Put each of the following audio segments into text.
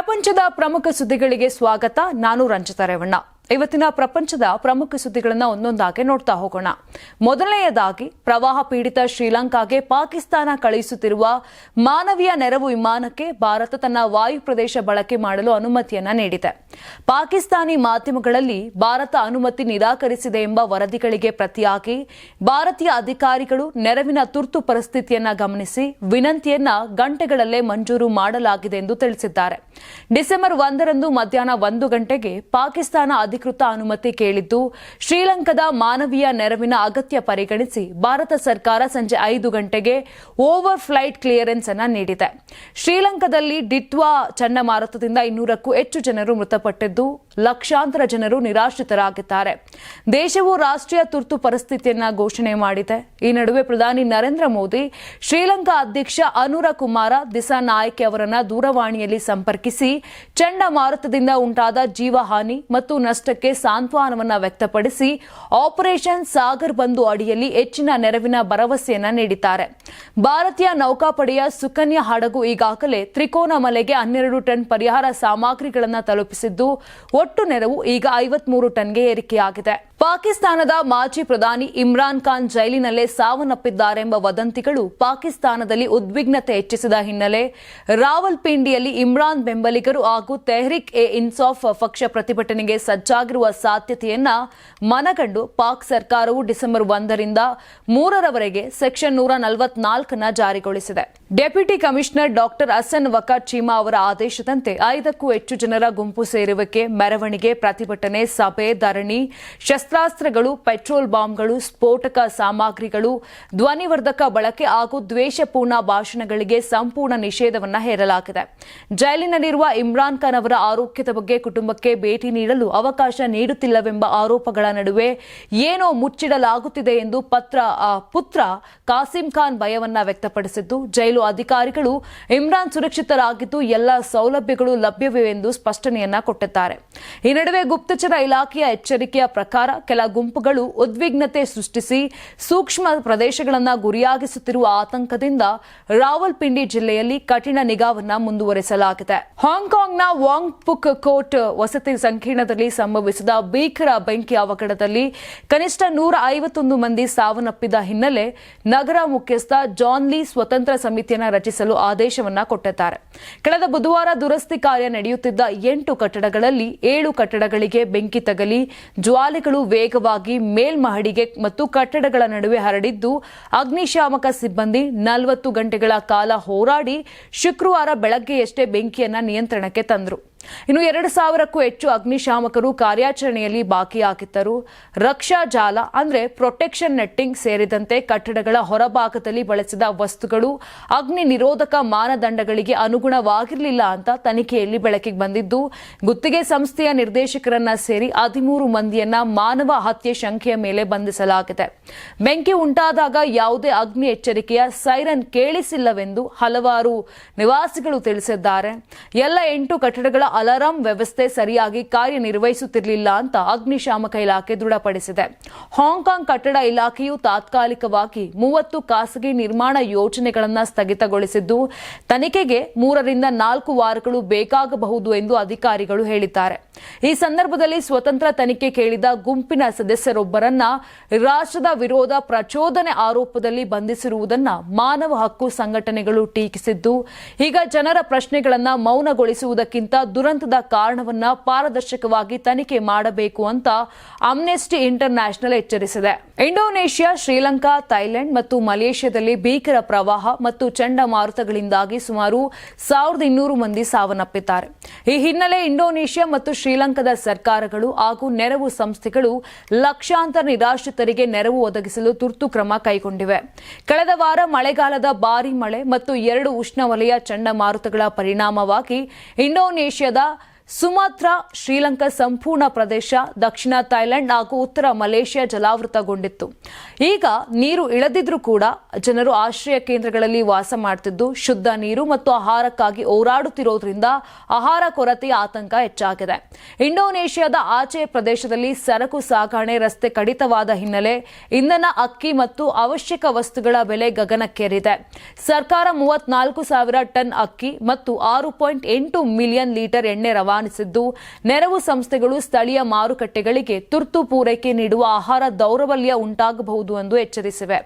ಪ್ರಪಂಚದ ಪ್ರಮುಖ ಸುದ್ದಿಗಳಿಗೆ ಸ್ವಾಗತ. ನಾನು ರಂಜಿತಾ ರೇವಣ್ಣ. ಇವತ್ತಿನ ಪ್ರಪಂಚದ ಪ್ರಮುಖ ಸುದ್ದಿಗಳನ್ನು ಒಂದೊಂದಾಗಿ ನೋಡ್ತಾ ಹೋಗೋಣ. ಮೊದಲನೆಯದಾಗಿ, ಪ್ರವಾಹ ಪೀಡಿತ ಶ್ರೀಲಂಕಾಗೆ ಪಾಕಿಸ್ತಾನ ಕಳುಹಿಸುತ್ತಿರುವ ಮಾನವೀಯ ನೆರವು ವಿಮಾನಕ್ಕೆ ಭಾರತ ತನ್ನ ವಾಯು ಪ್ರದೇಶ ಬಳಕೆ ಮಾಡಲು ಅನುಮತಿಯನ್ನ ನೀಡಿದೆ. ಪಾಕಿಸ್ತಾನಿ ಮಾಧ್ಯಮಗಳಲ್ಲಿ ಭಾರತ ಅನುಮತಿ ನಿರಾಕರಿಸಿದೆ ಎಂಬ ವರದಿಗಳಿಗೆ ಪ್ರತಿಯಾಗಿ ಭಾರತೀಯ ಅಧಿಕಾರಿಗಳು ನೆರವಿನ ತುರ್ತು ಪರಿಸ್ಥಿತಿಯನ್ನ ಗಮನಿಸಿ ವಿನಂತಿಯನ್ನ ಗಂಟೆಗಳಲ್ಲೇ ಮಂಜೂರು ಮಾಡಲಾಗಿದೆ ಎಂದು ತಿಳಿಸಿದ್ದಾರೆ. ಡಿಸೆಂಬರ್ ಒಂದರಂದು ಮಧ್ಯಾಹ್ನ ಒಂದು ಗಂಟೆಗೆ ಪಾಕಿಸ್ತಾನ ಅಧಿಕೃತ ಅನುಮತಿ ಕೇಳಿದ್ದು, ಶ್ರೀಲಂಕಾದ ಮಾನವೀಯ ನೆರವಿನ ಅಗತ್ಯ ಪರಿಗಣಿಸಿ ಭಾರತ ಸರ್ಕಾರ ಸಂಜೆ ಐದು ಗಂಟೆಗೆ ಓವರ್ ಫ್ಲೈಟ್ ಕ್ಲಿಯರೆನ್ಸ್ ಅನ್ನು ನೀಡಿದೆ. ಶ್ರೀಲಂಕಾದಲ್ಲಿ ಡಿಟ್ವಾ ಚಂಡಮಾರುತದಿಂದ ಇನ್ನೂರಕ್ಕೂ ಹೆಚ್ಚು ಜನರು ಮೃತಪಟ್ಟಿದ್ದು ಲಕ್ಷಾಂತರ ಜನರು ನಿರಾಶ್ರಿತರಾಗಿದ್ದಾರೆ. ದೇಶವು ರಾಷ್ಟ್ರೀಯ ತುರ್ತು ಪರಿಸ್ಥಿತಿಯನ್ನ ಘೋಷಣೆ ಮಾಡಿದೆ. ಈ ನಡುವೆ ಪ್ರಧಾನಿ ನರೇಂದ್ರ ಮೋದಿ, ಶ್ರೀಲಂಕಾ ಅಧ್ಯಕ್ಷ ಅನುರ ಕುಮಾರ ದಿಸಾ ನಾಯ್ಕೆ ಅವರನ್ನ ದೂರವಾಣಿಯಲ್ಲಿ ಸಂಪರ್ಕಿಸಿ ಚಂಡಮಾರುತದಿಂದ ಉಂಟಾದ ಜೀವಹಾನಿ ಮತ್ತು ನಷ್ಟಕ್ಕೆ ಸಾಂತ್ವನವನ್ನ ವ್ಯಕ್ತಪಡಿಸಿ ಆಪರೇಷನ್ ಸಾಗರ್ ಬಂಧು ಅಡಿಯಲ್ಲಿ ಹೆಚ್ಚಿನ ನೆರವಿನ ಭರವಸೆಯನ್ನ ನೀಡಿದ್ದಾರೆ. ಭಾರತೀಯ ನೌಕಾಪಡೆಯ ಸುಕನ್ಯಾ ಹಡಗು ಈಗಾಗಲೇ ತ್ರಿಕೋನ ಮಲೆಗೆ ಹನ್ನೆರಡು ಟನ್ ಪರಿಹಾರ ಸಾಮಗ್ರಿಗಳನ್ನು ತಲುಪಿಸಿದ್ದು ಒಟ್ಟು ನೆರವು ಈಗ ಐವತ್ಮೂರು ಟನ್ಗೆ ಏರಿಕೆಯಾಗಿದೆ. ಪಾಕಿಸ್ತಾನದ ಮಾಜಿ ಪ್ರಧಾನಿ ಇಮ್ರಾನ್ ಖಾನ್ ಜೈಲಿನಲ್ಲೇ ಸಾವನ್ನಪ್ಪಿದ್ದಾರೆಂಬ ವದಂತಿಗಳು ಪಾಕಿಸ್ತಾನದಲ್ಲಿ ಉದ್ವಿಗ್ನತೆ ಹೆಚ್ಚಿಸಿದ ಹಿನ್ನೆಲೆ ರಾವಲ್ಪಿಂಡಿಯಲ್ಲಿ ಇಮ್ರಾನ್ ಬೆಂಬಲಿಗರು ಹಾಗೂ ತೆಹ್ರಿಕ್ ಎ ಇನ್ಸಾಫ್ ಪಕ್ಷ ಪ್ರತಿಭಟನೆಗೆ ಸಜ್ಜಾಗಿರುವ ಸಾಧ್ಯತೆಯನ್ನ ಮನಗಂಡು ಪಾಕ್ ಸರ್ಕಾರವು ಡಿಸೆಂಬರ್ ಒಂದರಿಂದ ಮೂರರವರೆಗೆ ಸೆಕ್ಷನ್ ನೂರ ನಲವತ್ನಾಲ್ಕನ್ನ ಜಾರಿಗೊಳಿಸಿದೆ. Deputy commissioner doctor Hasan Waqar Cheema ಅವರ ಆದೇಶದಂತೆ ಐದಕ್ಕೂ ಹೆಚ್ಚು ಜನರ ಗುಂಪು ಸೇರುವಿಕೆ, ಮೆರವಣಿಗೆ, ಪ್ರತಿಭಟನೆ, ಸಭೆ, ಧರಣಿ ಶಸ್ತ್ರಾಸ್ತ್ರಗಳು, ಪೆಟ್ರೋಲ್ ಬಾಂಬ್ಗಳು, ಸ್ಫೋಟಕ ಸಾಮಗ್ರಿಗಳು, ಧ್ವನಿವರ್ಧಕ ಬಳಕೆ ಹಾಗೂ ದ್ವೇಷಪೂರ್ಣ ಭಾಷಣಗಳಿಗೆ ಸಂಪೂರ್ಣ ನಿಷೇಧವನ್ನ ಹೇರಲಾಗಿದೆ. ಜೈಲಿನಲ್ಲಿರುವ ಇಮ್ರಾನ್ ಖಾನ್ ಅವರ ಆರೋಗ್ಯದ ಬಗ್ಗೆ ಕುಟುಂಬಕ್ಕೆ ಭೇಟಿ ನೀಡಲು ಅವಕಾಶ ನೀಡುತ್ತಿಲ್ಲವೆಂಬ ಆರೋಪಗಳ ನಡುವೆ ಏನೋ ಮುಚ್ಚಿಡಲಾಗುತ್ತಿದೆ ಎಂದು ಪತ್ರ ಪುತ್ರ ಕಾಸಿಂ ಖಾನ್ ಭಯವನ್ನ ವ್ಯಕ್ತಪಡಿಸಿದ್ದು, ಜೈಲು ಅಧಿಕಾರಿಗಳು ಇಮ್ರಾನ್ ಸುರಕ್ಷಿತರಾಗಿದ್ದು ಎಲ್ಲ ಸೌಲಭ್ಯಗಳು ಲಭ್ಯವಿವೆ ಎಂದು ಸ್ಪಷ್ಟನೆಯನ್ನ ಕೊಟ್ಟಿದ್ದಾರೆ. ಈ ನಡುವೆ ಗುಪ್ತಚರ ಇಲಾಖೆಯ ಎಚ್ಚರಿಕೆಯ ಪ್ರಕಾರ ಕೆಲ ಗುಂಪುಗಳು ಉದ್ವಿಗ್ನತೆ ಸೃಷ್ಟಿಸಿ ಸೂಕ್ಷ್ಮ ಪ್ರದೇಶಗಳನ್ನು ಗುರಿಯಾಗಿಸುತ್ತಿರುವ ಆತಂಕದಿಂದ ರಾವಲ್ಪಿಂಡಿ ಜಿಲ್ಲೆಯಲ್ಲಿ ಕಠಿಣ ನಿಗಾವನ್ನ ಮುಂದುವರೆಸಲಾಗಿದೆ. ಹಾಂಗ್ಕಾಂಗ್ನ ವಾಂಗ್ ಪುಕ್ ಕೋಟ್ ವಸತಿ ಸಂಕೀರ್ಣದಲ್ಲಿ ಸಂಭವಿಸಿದ ಭೀಕರ ಬೆಂಕಿ ಅವಘಡದಲ್ಲಿ ಕನಿಷ್ಠ ನೂರ ಐವತ್ತೊಂದು ಮಂದಿ ಸಾವನ್ನಪ್ಪಿದ ಹಿನ್ನೆಲೆ ನಗರ ಮುಖ್ಯಸ್ಥ ಜಾನ್ ಲೀ ಸ್ವತಂತ್ರ ಸಮಿತಿಯನ್ನು ರಚಿಸಲು ಆದೇಶವನ್ನ ಕೊಟ್ಟಿದ್ದಾರೆ. ಕಳೆದ ಬುಧವಾರ ದುರಸ್ತಿ ಕಾರ್ಯ ನಡೆಯುತ್ತಿದ್ದ ಎಂಟು ಕಟ್ಟಡಗಳಲ್ಲಿ ಏಳು ಕಟ್ಟಡಗಳಿಗೆ ಬೆಂಕಿ ತಗಲಿ, ಜ್ವಾಲೆಗಳು ವೇಗವಾಗಿ ಮೇಲ್ಮಹಡಿಗೆ ಮತ್ತು ಕಟ್ಟಡಗಳ ನಡುವೆ ಹರಡಿದ್ದು, ಅಗ್ನಿಶಾಮಕ ಸಿಬ್ಬಂದಿ ನಲವತ್ತು ಗಂಟೆಗಳ ಕಾಲ ಹೋರಾಡಿ ಶುಕ್ರವಾರ ಬೆಳಗ್ಗೆಯಷ್ಟೇ ಬೆಂಕಿಯನ್ನ ನಿಯಂತ್ರಣಕ್ಕೆ ತಂದರು. ಇನ್ನು ಎರಡು ಸಾವಿರಕ್ಕೂ ಹೆಚ್ಚು ಅಗ್ನಿಶಾಮಕರು ಕಾರ್ಯಾಚರಣೆಯಲ್ಲಿ ಭಾಗಿಯಾಗಿದ್ದರು ರಕ್ಷಾ ಜಾಲ ಅಂದ್ರೆ ಪ್ರೊಟೆಕ್ಷನ್ ನೆಟ್ಟಿಂಗ್ ಸೇರಿದಂತೆ ಕಟ್ಟಡಗಳ ಹೊರಭಾಗದಲ್ಲಿ ಬಳಸಿದ ವಸ್ತುಗಳು ಅಗ್ನಿ ನಿರೋಧಕ ಮಾನದಂಡಗಳಿಗೆ ಅನುಗುಣವಾಗಿರಲಿಲ್ಲ ಅಂತ ತನಿಖೆಯಲ್ಲಿ ಬೆಳಕಿಗೆ ಬಂದಿದ್ದು, ಗುತ್ತಿಗೆ ಸಂಸ್ಥೆಯ ನಿರ್ದೇಶಕರನ್ನ ಸೇರಿ ಹದಿಮೂರು ಮಂದಿಯನ್ನ ಮಾನವ ಹತ್ಯೆ ಶಂಕೆಯ ಮೇಲೆ ಬಂಧಿಸಲಾಗಿದೆ. ಬೆಂಕಿ ಉಂಟಾದಾಗ ಯಾವುದೇ ಅಗ್ನಿ ಎಚ್ಚರಿಕೆಯ ಸೈರನ್ ಕೇಳಿಸಿಲ್ಲವೆಂದು ಹಲವಾರು ನಿವಾಸಿಗಳು ತಿಳಿಸಿದ್ದಾರೆ. ಎಲ್ಲ ಎಂಟು ಕಟ್ಟಡಗಳ ಅಲಾರಾಂ ವ್ಯವಸ್ಥೆ ಸರಿಯಾಗಿ ಕಾರ್ಯನಿರ್ವಹಿಸುತ್ತಿರಲಿಲ್ಲ ಅಂತ ಅಗ್ನಿಶಾಮಕ ಇಲಾಖೆ ದೃಢಪಡಿಸಿದೆ. ಹಾಂಗ್ಕಾಂಗ್ ಕಟ್ಟಡ ಇಲಾಖೆಯು ತಾತ್ಕಾಲಿಕವಾಗಿ ಮೂವತ್ತು ಖಾಸಗಿ ನಿರ್ಮಾಣ ಯೋಜನೆಗಳನ್ನು ಸ್ಥಗಿತಗೊಳಿಸಿದ್ದು, ತನಿಖೆಗೆ ಮೂರರಿಂದ ನಾಲ್ಕು ವಾರಗಳು ಬೇಕಾಗಬಹುದು ಎಂದು ಅಧಿಕಾರಿಗಳು ಹೇಳಿದ್ದಾರೆ. ಈ ಸಂದರ್ಭದಲ್ಲಿ ಸ್ವತಂತ್ರ ತನಿಖೆ ಕೇಳಿದ ಗುಂಪಿನ ಸದಸ್ಯರೊಬ್ಬರನ್ನ ರಾಷ್ಟ್ರದ ವಿರೋಧ ಪ್ರಚೋದನೆ ಆರೋಪದಲ್ಲಿ ಬಂಧಿಸಿರುವುದನ್ನ ಮಾನವ ಹಕ್ಕು ಸಂಘಟನೆಗಳು ಟೀಕಿಸಿದ್ದು, ಈಗ ಜನರ ಪ್ರಶ್ನೆಗಳನ್ನ ಮೌನಗೊಳಿಸುವುದಕ್ಕಿಂತ ದುರಂತದ ಕಾರಣವನ್ನ ಪಾರದರ್ಶಕವಾಗಿ ತನಿಖೆ ಮಾಡಬೇಕು ಅಂತ ಅಮ್ನೆಸ್ಟಿ ಇಂಟರ್ನ್ಯಾಷನಲ್ ಎಚ್ಚರಿಸಿದೆ. ಇಂಡೋನೇಷ್ಯಾ, ಶ್ರೀಲಂಕಾ ಥೈಲ್ಯಾಂಡ್ ಮತ್ತು ಮಲೇಷ್ಯಾದಲ್ಲಿ ಭೀಕರ ಪ್ರವಾಹ ಮತ್ತು ಚಂಡಮಾರುತಗಳಿಂದಾಗಿ ಸುಮಾರು ಸಾವಿರದ ಇನ್ನೂರು ಮಂದಿ ಸಾವನ್ನಪ್ಪಿದ್ದಾರೆ. ಈ ಹಿನ್ನೆಲೆ ಇಂಡೋನೇಷ್ಯಾ ಮತ್ತು ಶ್ರೀಲಂಕಾದ ಸರ್ಕಾರಗಳು ಹಾಗೂ ನೆರವು ಸಂಸ್ಥೆಗಳು ಲಕ್ಷಾಂತರ ನಿರಾಶ್ರಿತರಿಗೆ ನೆರವು ಒದಗಿಸಲು ತುರ್ತು ಕ್ರಮ ಕೈಗೊಂಡಿವೆ. ಕಳೆದ ವಾರ ಮಳೆಗಾಲದ ಭಾರೀ ಮಳೆ ಮತ್ತು ಎರಡು ಉಷ್ಣವಲಯ ಚಂಡಮಾರುತಗಳ ಪರಿಣಾಮವಾಗಿ ಇಂಡೋನೇಷ್ಯಾದ ಸುಮಾತ್ರಾ, ಶ್ರೀಲಂಕಾ ಸಂಪೂರ್ಣ ಪ್ರದೇಶ, ದಕ್ಷಿಣ ಥೈಲ್ಯಾಂಡ್ ಹಾಗೂ ಉತ್ತರ ಮಲೇಷ್ಯಾ ಜಲಾವೃತಗೊಂಡಿತ್ತು. ಈಗ ನೀರು ಇಳದಿದ್ರೂ ಕೂಡ ಜನರು ಆಶ್ರಯ ಕೇಂದ್ರಗಳಲ್ಲಿ ವಾಸ ಮಾಡ್ತಿದ್ದು, ಶುದ್ಧ ನೀರು ಮತ್ತು ಆಹಾರಕ್ಕಾಗಿ ಹೋರಾಡುತ್ತಿರೋದ್ರಿಂದ ಆಹಾರ ಕೊರತೆಯ ಆತಂಕ ಹೆಚ್ಚಾಗಿದೆ. ಇಂಡೋನೇಷ್ಯಾದ ಆಚೆ ಪ್ರದೇಶದಲ್ಲಿ ಸರಕು ಸಾಗಣೆ, ರಸ್ತೆ ಕಡಿತವಾದ ಹಿನ್ನೆಲೆ ಇಂಧನ ಅಕ್ಕಿ ಮತ್ತು ಅವಶ್ಯಕ ವಸ್ತುಗಳ ಬೆಲೆ ಗಗನಕ್ಕೇರಿದೆ. ಸರ್ಕಾರ ಮೂವತ್ನಾಲ್ಕು ಸಾವಿರ ಟನ್ ಅಕ್ಕಿ ಮತ್ತು ಆರು ಪಾಯಿಂಟ್ ಎಂಟು ಮಿಲಿಯನ್ ಲೀಟರ್ ಎಣ್ಣೆ ರವಾನಿಸಿದ್ದು ನೆರವು ಸಂಸ್ಥೆಗಳು ಸ್ಥಳೀಯ ಮಾರುಕಟ್ಟೆಗಳಿಗೆ ತುರ್ತು ಪೂರೈಕೆ ನೀಡುವ ಆಹಾರ ದೌರ್ಬಲ್ಯ ಉಂಟಾಗಬಹುದು ಎಂದು ಎಚ್ಚರಿಸಿವೆ.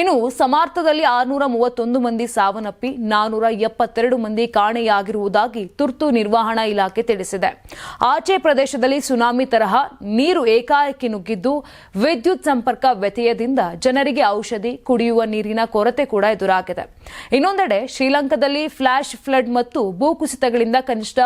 ಇನ್ನು ಸಮಾರ್ಥದಲ್ಲಿ ಆರುನೂರ ಮೂವತ್ತೊಂದು ಮಂದಿ ಸಾವನ್ನಪ್ಪಿ ನಾನೂರ ಎಪ್ಪತ್ತೆರಡು ಮಂದಿ ಕಾಣೆಯಾಗಿರುವುದಾಗಿ ತುರ್ತು ನಿರ್ವಹಣಾ ಇಲಾಖೆ ತಿಳಿಸಿದೆ. ಆಚೆ ಪ್ರದೇಶದಲ್ಲಿ ಸುನಾಮಿ ತರಹ ನೀರು ಏಕಾಏಕಿ ನುಗ್ಗಿದ್ದು, ವಿದ್ಯುತ್ ಸಂಪರ್ಕ ವ್ಯತ್ಯಯದಿಂದ ಜನರಿಗೆ ಔಷಧಿ, ಕುಡಿಯುವ ನೀರಿನ ಕೊರತೆ ಕೂಡ ಎದುರಾಗಿದೆ. ಇನ್ನೊಂದೆಡೆ ಶ್ರೀಲಂಕಾದಲ್ಲಿ ಫ್ಲಾಶ್ ಫ್ಲಡ್ ಮತ್ತು ಭೂಕುಸಿತಗಳಿಂದ ಕನಿಷ್ಠ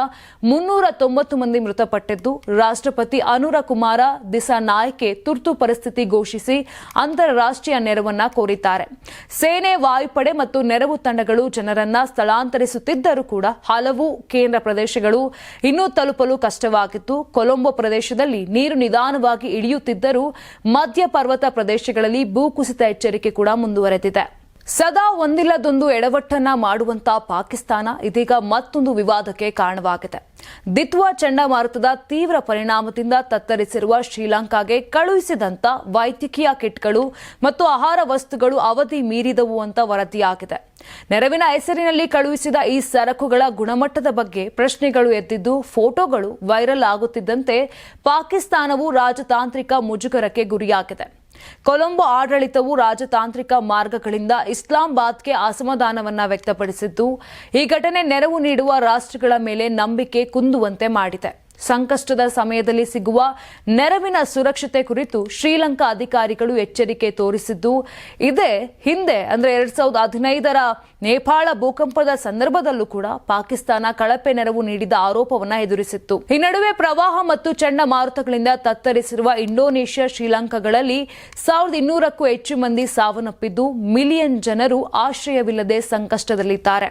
ಮುನ್ನೂರ ತೊಂಬತ್ತು ಮಂದಿ ಮೃತಪಟ್ಟಿದ್ದು, ರಾಷ್ಟ್ರಪತಿ ಅನುರ ಕುಮಾರ ದಿಸಾನಾಯ್ಕೆ ತುರ್ತು ಪರಿಸ್ಥಿತಿ ಘೋಷಿಸಿ, ಅಂತಾರಾಷ್ಟ್ರೀಯ ನೆರವನ್ನ ಕೋರಿದ್ದಾರೆ. ಸೇನೆ, ವಾಯುಪಡೆ ಮತ್ತು ನೆರವು ತಂಡಗಳು ಜನರನ್ನ ಸ್ಥಳಾಂತರಿಸುತ್ತಿದ್ದರೂ ಕೂಡ ಹಲವು ಕೇಂದ್ರ ಪ್ರದೇಶಗಳು ಇನ್ನೂ ತಲುಪಲು ಕಷ್ಟವಾಗಿತ್ತು. ಕೊಲಂಬೋ ಪ್ರದೇಶದಲ್ಲಿ ನೀರು ನಿಧಾನವಾಗಿ ಇಳಿಯುತ್ತಿದ್ದರೂ ಮಧ್ಯ ಪರ್ವತ ಪ್ರದೇಶಗಳಲ್ಲಿ ಭೂಕುಸಿತ ಎಚ್ಚರಿಕೆ ಕೂಡ ಮುಂದುವರೆದಿದೆ. ಸದಾ ಒಂದಿಲ್ಲದೊಂದು ಎಡವಟ್ಟನ್ನ ಮಾಡುವಂತ ಪಾಕಿಸ್ತಾನ ಇದೀಗ ಮತ್ತೊಂದು ವಿವಾದಕ್ಕೆ ಕಾರಣವಾಗಿದೆ. ದಿತ್ವ ಚಂಡಮಾರುತದ ತೀವ್ರ ಪರಿಣಾಮದಿಂದ ತತ್ತರಿಸಿರುವ ಶ್ರೀಲಂಕಾಗೆ ಕಳುಹಿಸಿದಂತ ವೈದ್ಯಕೀಯ ಕಿಟ್ಗಳು ಮತ್ತು ಆಹಾರ ವಸ್ತುಗಳು ಅವಧಿ ಮೀರಿದವು ಅಂತ ವರದಿಯಾಗಿದೆ. ನೆರವಿನ ಹೆಸರಿನಲ್ಲಿ ಕಳುಹಿಸಿದ ಈ ಸರಕುಗಳ ಗುಣಮಟ್ಟದ ಬಗ್ಗೆ ಪ್ರಶ್ನೆಗಳು ಎದ್ದಿದ್ದು, ಫೋಟೋಗಳು ವೈರಲ್ ಆಗುತ್ತಿದ್ದಂತೆ ಪಾಕಿಸ್ತಾನವು ರಾಜತಾಂತ್ರಿಕ ಮುಜುಗರಕ್ಕೆ ಗುರಿಯಾಗಿದೆ. ಕೊಲಂಬೋ ಆಡಳಿತವು ರಾಜತಾಂತ್ರಿಕ ಮಾರ್ಗಗಳಿಂದ ಇಸ್ಲಾಮಾಬಾದ್ಗೆ ಅಸಮಾಧಾನವನ್ನ ವ್ಯಕ್ತಪಡಿಸಿದ್ದು, ಈ ಘಟನೆ ನೆರವು ನೀಡುವ ರಾಷ್ಟ್ರಗಳ ಮೇಲೆ ನಂಬಿಕೆ ಕುಂದುವಂತೆ ಮಾಡಿದೆ. ಸಂಕಷ್ಟದ ಸಮಯದಲ್ಲಿ ಸಿಗುವ ನೆರವಿನ ಸುರಕ್ಷತೆ ಕುರಿತು ಶ್ರೀಲಂಕಾ ಅಧಿಕಾರಿಗಳು ಎಚ್ಚರಿಕೆ ತೋರಿಸಿದ್ದು, ಇದೇ ಹಿಂದೆ ಅಂದರೆ ಎರಡ್ ಸಾವಿರದ ಹದಿನೈದರ ನೇಪಾಳ ಭೂಕಂಪದ ಸಂದರ್ಭದಲ್ಲೂ ಕೂಡ ಪಾಕಿಸ್ತಾನ ಕಳಪೆ ನೆರವು ನೀಡಿದ ಆರೋಪವನ್ನು ಎದುರಿಸಿತ್ತು. ಈ ನಡುವೆ ಪ್ರವಾಹ ಮತ್ತು ಚಂಡಮಾರುತಗಳಿಂದ ತತ್ತರಿಸಿರುವ ಇಂಡೋನೇಷ್ಯಾ ಶ್ರೀಲಂಕಾಗಳಲ್ಲಿ ಸಾವಿರದ ಇನ್ನೂರಕ್ಕೂ ಹೆಚ್ಚು ಮಂದಿ ಸಾವನ್ನಪ್ಪಿದ್ದು, ಮಿಲಿಯನ್ ಜನರು ಆಶ್ರಯವಿಲ್ಲದೆ ಸಂಕಷ್ಟದಲ್ಲಿದ್ದಾರೆ.